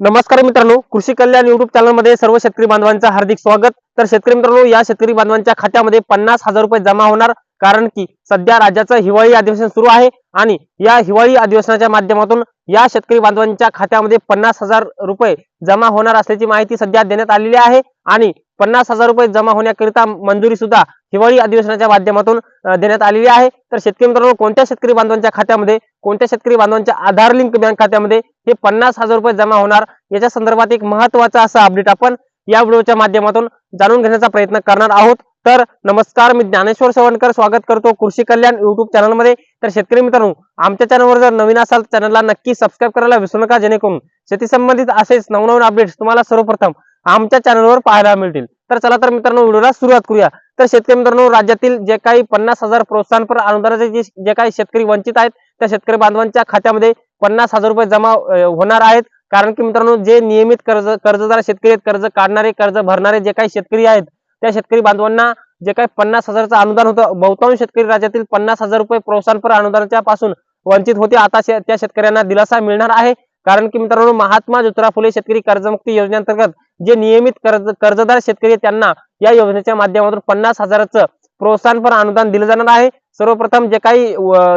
नमस्कार मित्रांनो कृषी कल्याण युट्यूब चॅनलमध्ये सर्व शेतकरी बांधवांचं हार्दिक स्वागत. तर शेतकरी मित्रांनो या शेतकरी बांधवांच्या खात्यामध्ये पन्नास हजार रुपये जमा होणार कारण की सध्या राज्याचं हिवाळी अधिवेशन सुरू आहे आणि या हिवाळी अधिवेशनाच्या माध्यमातून या शेतकरी बांधवांच्या खात्यामध्ये पन्नास हजार रुपये जमा होणार असल्याची माहिती सध्या देण्यात आलेली आहे आणि पन्नास हजार रुपये जमा होण्याकरिता मंजुरी सुद्धा हिवाळी अधिवेशनाच्या माध्यमातून देण्यात आलेली आहे. तर शेतकरी मित्रांनो कोणत्या शेतकरी बांधवांच्या खात्यामध्ये कोणत्या शेतकरी बांधवांच्या आधार लिंक बँक खात्यामध्ये हे पन्नास हजार रुपये जमा होणार? याच्या संदर्भात एक महत्त्वाचा असा अपडेट आपण या व्हिडिओच्या माध्यमातून जाणून घेण्याचा प्रयत्न करणार आहोत. तर नमस्कार मी ज्ञानेश्वर सवणकर स्वागत करतो कृषी कल्याण युट्यूब चॅनलमध्ये तर शेतकरी मित्रांनो आमच्या चॅनलवर जर नवीन असाल तर चॅनलला नक्की सबस्क्राईब करायला विसरू नका जेणेकरून शेती संबंधित असेच नवनवीन अपडेट्स तुम्हाला सर्वप्रथम आमच्या चॅनलवर पाहायला मिळतील. तर चला तर मित्रांनो व्हिडिओला सुरुवात करूया. तर शेतकरी मित्रांनो राज्यातील जे काही पन्नास हजार प्रोत्साहनपर अनुदानाचे जे जे काही शेतकरी वंचित आहेत त्या शेतकरी बांधवांच्या खात्यामध्ये पन्नास हजार रुपये जमा होणार आहेत. कारण की मित्रांनो जे नियमित कर्ज कर्जदार शेतकरी आहेत कर्ज काढणारे कर्ज भरणारे जे काही शेतकरी आहेत त्या शेतकरी बांधवांना जे काही पन्नास हजारचं अनुदान होतं बहुतांश शेतकरी राज्यातील पन्नास हजार रुपये प्रोत्साहनपर अनुदानाच्या पासून वंचित होते. आता शे- त्या शेतकऱ्यांना दिलासा मिळणार आहे. कारण की मित्रांनो महात्मा ज्योतिराव फुले शेतकरी कर्जमुक्ती योजनेअंतर्गत जे नियमित कर्ज कर्जदार शेतकरी आहेत त्यांना या योजनेच्या माध्यमातून पन्नास हजाराचं प्रोत्साहनपर अनुदान दिलं जाणार आहे. सर्वप्रथम जे काही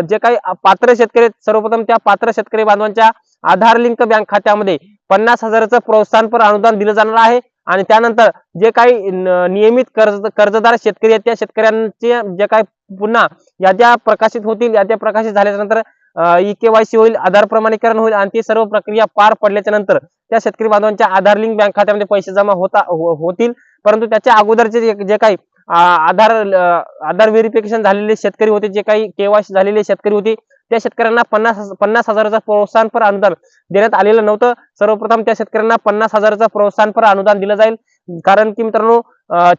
जे काही पात्र शेतकरी सर्वप्रथम त्या पात्र शेतकरी बांधवांच्या आधार लिंक बँक खात्यामध्ये पन्नास हजाराचं प्रोत्साहनपर अनुदान दिलं जाणार आहे. आणि त्यानंतर जे काही नियमित कर्ज कर्जदार शेतकरी आहेत त्या शेतकऱ्यांचे जे काही पुन्हा याद्या प्रकाशित होतील याद्या प्रकाशित झाल्यानंतर ई केवायसी होईल आधार प्रमाणीकरण होईल आणि ती सर्व प्रक्रिया पार पडल्याच्या नंतर त्या शेतकरी बांधवांच्या आधार लिंक बँक खात्यामध्ये पैसे जमा होता हो, होतील. परंतु त्याच्या अगोदरचे जे काही आधार आधार व्हेरिफिकेशन झालेले शेतकरी होते जे काही केवायसी झालेले शेतकरी होते त्या शेतकऱ्यांना पन्नास पन्नास हजाराचं प्रोत्साहनपर अनुदान देण्यात आलेलं नव्हतं. सर्वप्रथम त्या शेतकऱ्यांना पन्नास हजाराचं प्रोत्साहनपर अनुदान दिलं जाईल. कारण की मित्रांनो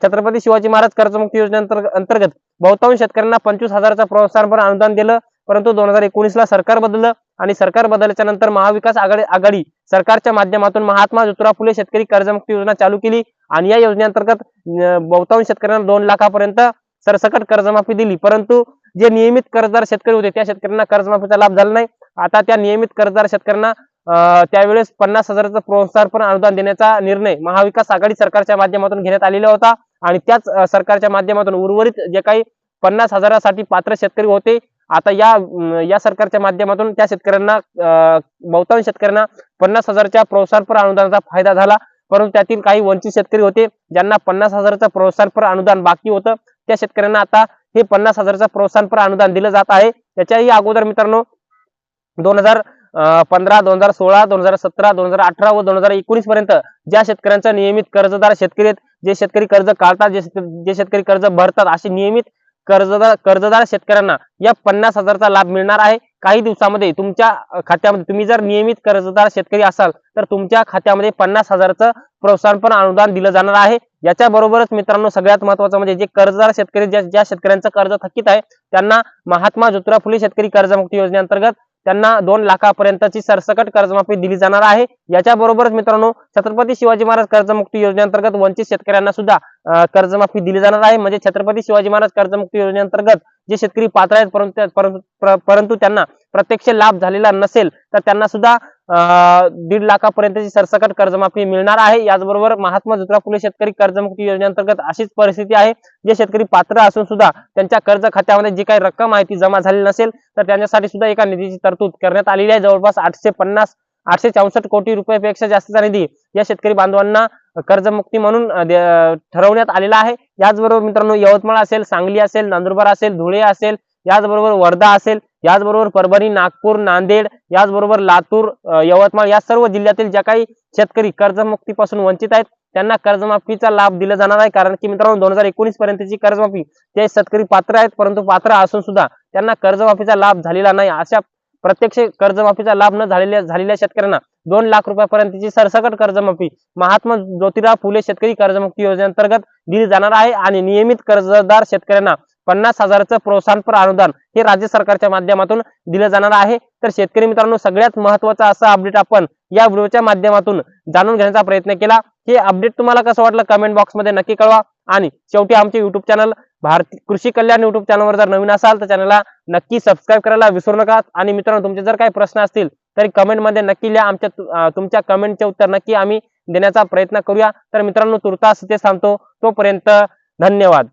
छत्रपती शिवाजी महाराज कर्जमुक्ती योजने अंतर्गत बहुतांश शेतकऱ्यांना पंचवीस हजाराचं प्रोत्साहनपर अनुदान दिलं. परंतु दोन हजार एकोणीसला सरकार बदललं आणि सरकार बदलल्याच्या नंतर महाविकास आघाडी आघाडी सरकारच्या माध्यमातून महात्मा ज्योतिराव फुले शेतकरी कर्जमुक्ती योजना चालू केली आणि या योजनेअंतर्गत बहुतांश शेतकऱ्यांना दोन लाखापर्यंत सरसकट कर्जमाफी दिली. परंतु जे नियमित कर्जदार शेतकरी होते त्या शेतकऱ्यांना कर्जमाफीचा लाभ झाला नाही. आता त्या नियमित कर्जदार शेतकऱ्यांना त्यावेळेस पन्नास हजाराचं प्रोत्साहन अनुदान देण्याचा निर्णय महाविकास आघाडी सरकारच्या माध्यमातून घेण्यात आलेला होता. आणि त्याच सरकारच्या माध्यमातून उर्वरित जे काही पन्नास हजारासाठी पात्र शेतकरी होते आता या या सरकारच्या माध्यमातून त्या शेतकऱ्यांना बहुतांश शेतकऱ्यांना पन्नास हजारच्या प्रोत्साहनपर अनुदानाचा फायदा झाला. परंतु त्यातील काही वंचित शेतकरी होते ज्यांना पन्नास हजाराचं प्रोत्साहनपर अनुदान बाकी होतं त्या शेतकऱ्यांना आता हे पन्नास हजाराचं प्रोत्साहनपर अनुदान दिलं जात आहे. त्याच्याही अगोदर मित्रांनो दोन हजार पंधरा दोन हजार सोळा दोन हजार सतरा दोन हजार अठरा व दोन हजार एकोणीस पर्यंत ज्या शेतकऱ्यांचा नियमित कर्जदार शेतकरी आहेत जे शेतकरी कर्ज काढतात जे जे शेतकरी कर्ज भरतात असे नियमित कर्जदार कर्जदार शेतकऱ्यांना या पन्नास हजारचा लाभ मिळणार आहे. काही दिवसामध्ये तुमच्या खात्यामध्ये तुम्ही जर नियमित कर्जदार शेतकरी असाल तर तुमच्या खात्यामध्ये पन्नास हजारचं प्रोत्साहनपर अनुदान दिलं जाणार आहे. याच्याबरोबरच मित्रांनो सगळ्यात महत्वाचं म्हणजे जे कर्जदार शेतकरी ज्या ज्या शेतकऱ्यांचं कर्ज थकीत आहे त्यांना महात्मा ज्योतिराव फुले शेतकरी कर्जमुक्ती योजनेअंतर्गत त्यांना दोन लाखापर्यंतची सरसकट कर्जमाफी दिली जाणार आहे. याच्या बरोबरच मित्रांनो छत्रपती शिवाजी महाराज कर्जमुक्ती योजनेअंतर्गत वंचित शेतकऱ्यांना सुद्धा कर्जमाफी दिली जाणार आहे. म्हणजे छत्रपती शिवाजी महाराज कर्जमुक्ती योजनेअंतर्गत जे शेतकरी पात्र आहेत परंतु परंतु त्यांना प्रत्यक्ष लाभ झालेला नसेल तर त्यांना सुद्धा अं, दीड लाखापर्यंतची सरसकट कर्जमाफी मिळणार आहे. याचबरोबर महात्मा ज्योतिराव फुले शेतकरी कर्जमुक्ती योजनेअंतर्गत अशीच परिस्थिती आहे जे शेतकरी पात्र असून सुद्धा त्यांच्या कर्ज खात्यामध्ये जी काही रक्कम आहे ती जमा झालेली नसेल तर त्यांच्यासाठी सुद्धा एका निधीची तरतूद करण्यात आलेली आहे. जवळपास आठशे पन्नास आठशे चौसष्ट कोटी रुपयापेक्षा जास्तीचा निधी या शेतकरी बांधवांना कर्जमुक्ती म्हणून ठरवण्यात आलेला आहे. याचबरोबर मित्रांनो यवतमाळ असेल सांगली असेल नंदुरबार असेल धुळे असेल याचबरोबर वर्धा असेल याचबरोबर परभणी नागपूर नांदेड याचबरोबर लातूर यवतमाळ या सर्व जिल्ह्यातील ज्या काही शेतकरी कर्जमुक्तीपासून वंचित आहेत त्यांना कर्जमाफीचा लाभ दिला जाणार आहे. कारण की मित्रांनो दोन हजार एकोणीस पर्यंतची कर्जमाफी ते शेतकरी पात्र आहेत परंतु पात्र असून सुद्धा त्यांना कर्जमाफीचा लाभ झालेला नाही. अशा प्रत्यक्ष कर्जमाफीचा लाभ न झालेल्या झालेल्या शेतकऱ्यांना दोन लाख रुपयापर्यंतची सरसकट कर्जमाफी महात्मा ज्योतिराव फुले शेतकरी कर्जमुक्ती योजनेअंतर्गत दिली जाणार आहे आणि नियमित कर्जदार शेतकऱ्यांना पन्नास हजाराचं प्रोत्साहनपर अनुदान हे राज्य सरकारच्या माध्यमातून दिलं जाणार आहे. तर शेतकरी मित्रांनो सगळ्यात महत्त्वाचा असा अपडेट आपण या व्हिडिओच्या माध्यमातून जाणून घेण्याचा प्रयत्न केला. हे अपडेट तुम्हाला कसं वाटलं कमेंट बॉक्समध्ये नक्की कळवा. आणि शेवटी आमचे युट्यूब चॅनल भारती कृषी कल्याण युट्यूब चॅनलवर जर नवीन असाल तर चॅनलला नक्की सबस्क्राईब करायला विसरू नका. आणि मित्रांनो तुमचे जर काही प्रश्न असतील तरी कमेंटमध्ये नक्की लिहा. आमच्या तुमच्या कमेंटचे उत्तर नक्की आम्ही देण्याचा प्रयत्न करूया. तर मित्रांनो तुर्तास ते सांगतो. तोपर्यंत धन्यवाद.